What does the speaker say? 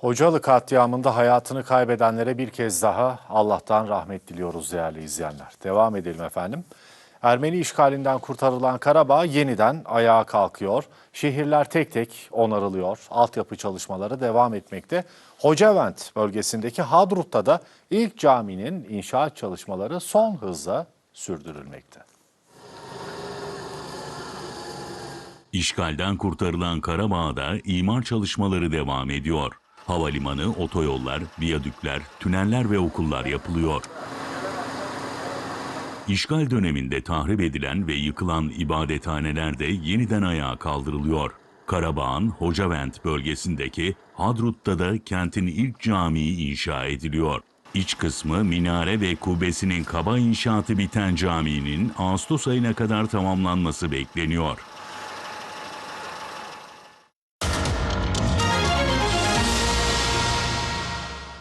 Hocalı katliamında hayatını kaybedenlere bir kez daha Allah'tan rahmet diliyoruz değerli izleyenler. Devam edelim efendim. Ermeni işgalinden kurtarılan Karabağ yeniden ayağa kalkıyor. Şehirler tek tek onarılıyor. Altyapı çalışmaları devam etmekte. Hocavent bölgesindeki Hadrut'ta da ilk caminin inşaat çalışmaları son hızla sürdürülmekte. İşgalden kurtarılan Karabağ'da imar çalışmaları devam ediyor. Havalimanı, otoyollar, viyadükler, tüneller ve okullar yapılıyor. İşgal döneminde tahrip edilen ve yıkılan ibadethaneler de yeniden ayağa kaldırılıyor. Karabağ'ın Hocavent bölgesindeki Hadrut'ta da kentin ilk camii inşa ediliyor. İç kısmı minare ve kubbesinin kaba inşaatı biten caminin Ağustos ayına kadar tamamlanması bekleniyor.